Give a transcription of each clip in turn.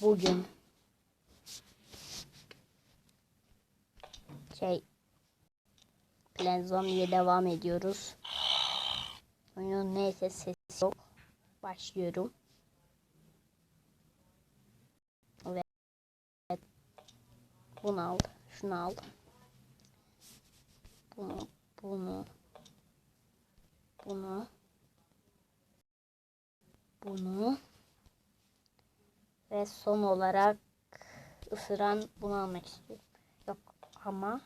bugün şey Plan devam ediyoruz. Oyunun neyse sesi yok. Başlıyorum. Evet. Bunu al. Şunu al. Bunu. Bunu. Bunu. Bunu. Ve son olarak ısıran bunu almak istiyorum. Yok ama.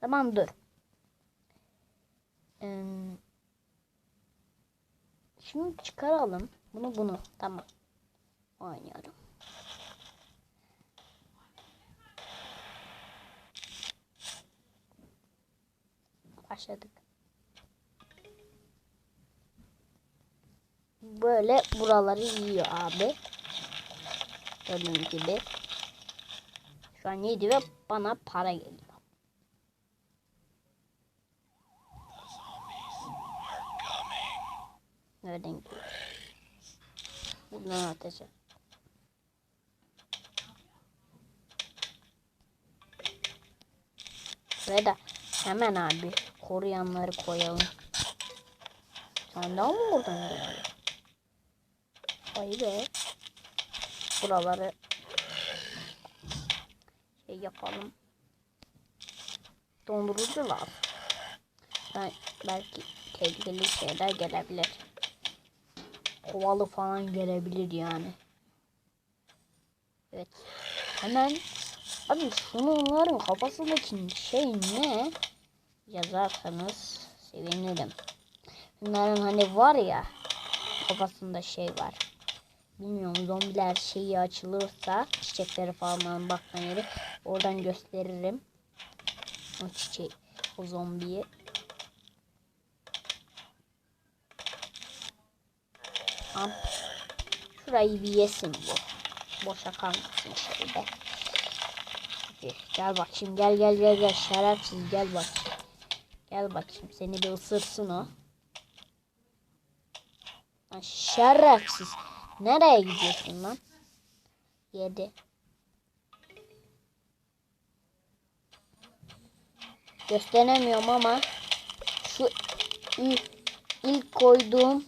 Tamam dur. Ee, şimdi çıkaralım. Bunu bunu. Tamam. Oynuyorum. Başladık. Böyle buraları yiyor abi. Gördüğünüz gibi. Şu an yedi ve bana para geliyor. Nereden gidiyor? Buradan atacağım. Ve de hemen abi koruyanları koyalım. Sen daha mı buradan be. Buraları şey yapalım. Dondurucu lazım. Ben, belki tehlikeli şeyler gelebilir. Kovalı falan gelebilir yani. Evet. Hemen abi şunların kafasındaki şey ne? Yazarsanız sevinirim. Bunların hani var ya kafasında şey var. Bilmiyorum zombiler şeyi açılırsa çiçekleri falan bakma yeri oradan gösteririm. O çiçeği o zombiyi. Tamam. Şurayı bir yesin bu. Boşa kalmasın. Hadi, Gel bakayım gel gel gel gel şerefsiz gel bakayım. Gel bakayım seni bir ısırsın o. Şerefsiz. Nereye gidiyorsun lan? Yedi. Gösteremiyorum ama şu ilk, koyduğum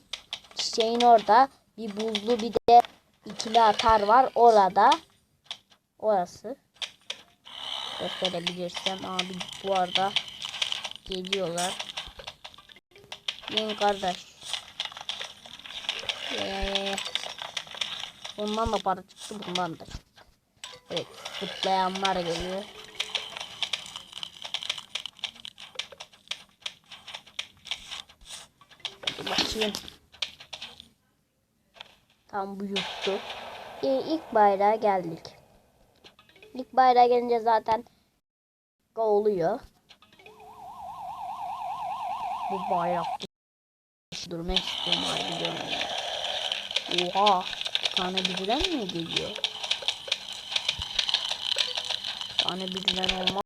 çiçeğin orada bir buzlu bir de ikili atar var orada. Orası. Gösterebilirsem abi bu arada geliyorlar. Yiyin kardeş. Ee, bundan da para çıktı bundan da çıktı. Evet zıplayanlar geliyor. Hadi bakayım. Tam bu yuttu. Ee, ilk bayrağa geldik. İlk bayrağa gelince zaten go oluyor. Bu bayrak durmak istiyorum. Oha. Tane birden mi geliyor? Tane birden olmaz.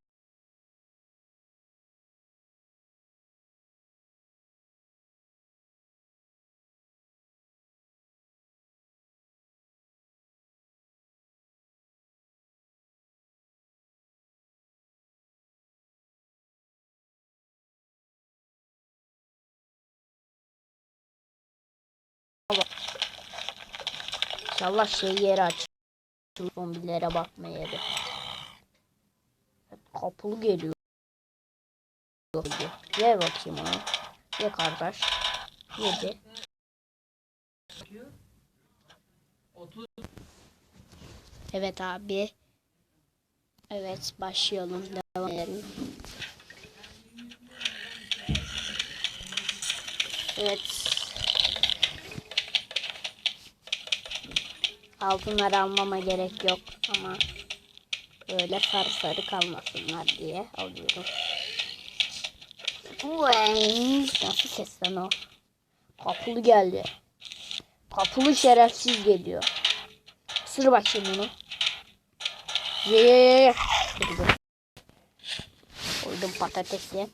İnşallah şey yeri açılır. Zombilere bakma yeri. Kapılı geliyor. Ye bakayım onu. Ye kardeş. Yedi. Evet abi. Evet başlayalım. Devam edelim. Evet. Altınları almama gerek yok ama böyle sarı sarı kalmasınlar diye alıyorum. Uy, nasıl ses lan o? Kapılı geldi. Kapılı şerefsiz geliyor. Sır bakayım bunu. Ye ye ye ye. Koydum patatesi.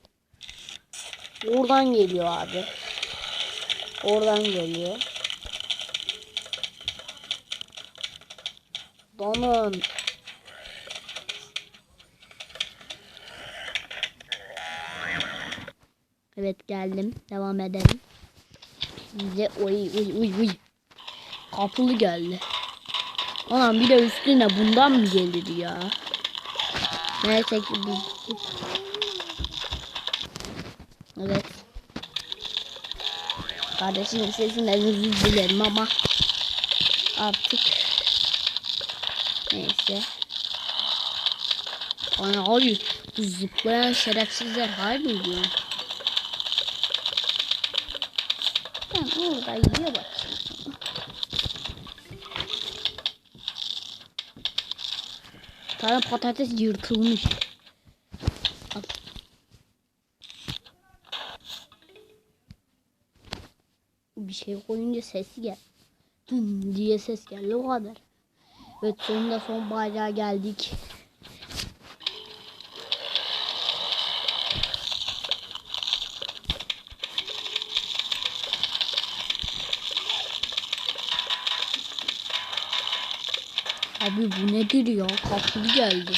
Oradan geliyor abi. Oradan geliyor. Donun. Evet geldim. Devam edelim. Bize oy oy oy oy. Kapılı geldi. Anam bir de üstüne bundan mı gelir ya? Neyse ki biz... Evet. Kardeşimin sesinden özür dilerim ama artık neyse. Ana abi bu zıplayan şerefsizler harbi diyor. Ben orada yiyor bakayım. Tane patates yırtılmış. Bir şey koyunca sesi gel. Dın diye ses geldi o kadar. Evet sonunda son bayrağa geldik. Abi bu nedir ya? Kapılı geldi.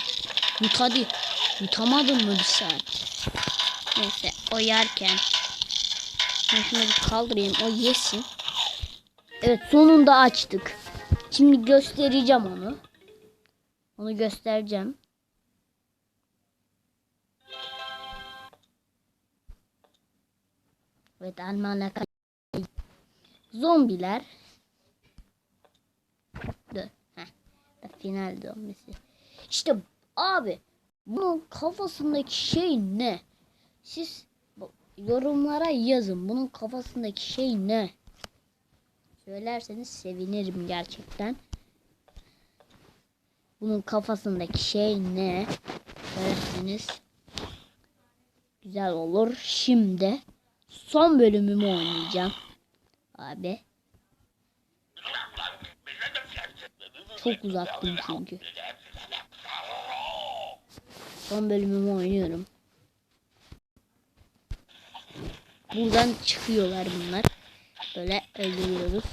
Yut hadi. Yutamadın mı bir saat? Neyse o yerken. Ben şunu bir kaldırayım o yesin. Evet sonunda açtık. Şimdi göstereceğim onu. Onu göstereceğim. Evet Almanla Zombiler. Heh. Final zombisi. İşte abi bunun kafasındaki şey ne? Siz yorumlara yazın. Bunun kafasındaki şey ne? Söylerseniz sevinirim gerçekten. Bunun kafasındaki şey ne? Söylerseniz güzel olur. Şimdi son bölümümü oynayacağım. Abi. Çok uzattım çünkü. Son bölümümü oynuyorum. Buradan çıkıyorlar bunlar. Böyle öldürüyoruz.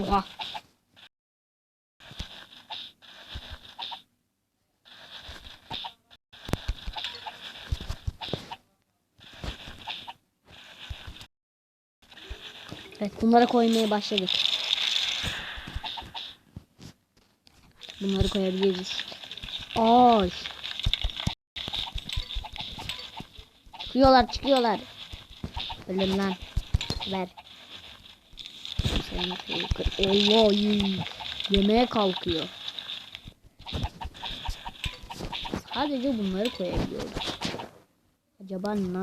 Oha. Evet bunları koymaya başladık. Bunları koyabiliriz. Ay. Çıkıyorlar çıkıyorlar. Ölüm lan. Ver. Allah. Yemeğe kalkıyor. Sadece bunları koyabiliyoruz. Acaba ne?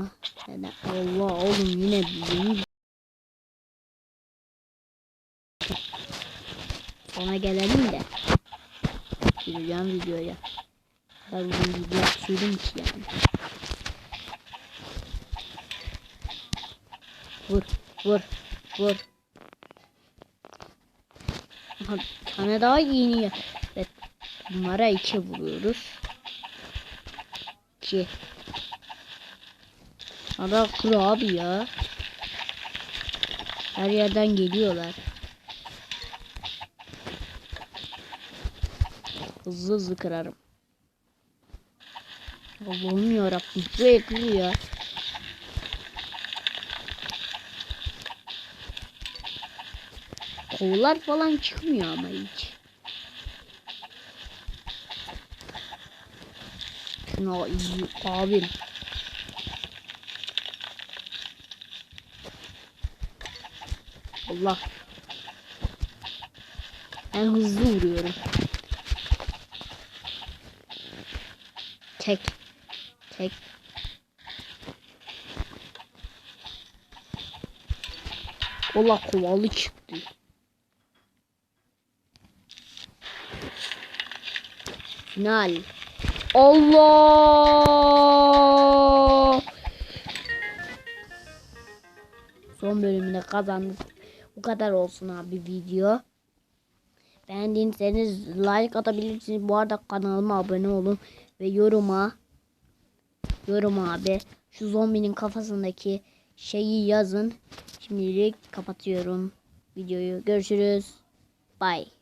Allah oğlum yine bizim Ona gelelim de. Gireceğim videoya. Ben uzun video sürdüm ki yani. Vur, vur, vur. Aha, bir tane daha yeniyor. Evet. Bunlara iki vuruyoruz. İki. Ada kuru abi ya. Her yerden geliyorlar. Hızlı hızlı kırarım. Allah'ım yarabbim. Bu ekli ya. Kollar falan çıkmıyor ama hiç. Şuna iyi abim. Allah. Ben hızlı vuruyorum. Tek. Tek. Ola kovalı çıktı. Final. Allah! Son bölümüne kazandık. Bu kadar olsun abi video. Beğendiyseniz like atabilirsiniz. Bu arada kanalıma abone olun ve yoruma yorum abi şu zombinin kafasındaki şeyi yazın. Şimdilik kapatıyorum videoyu. Görüşürüz. Bye.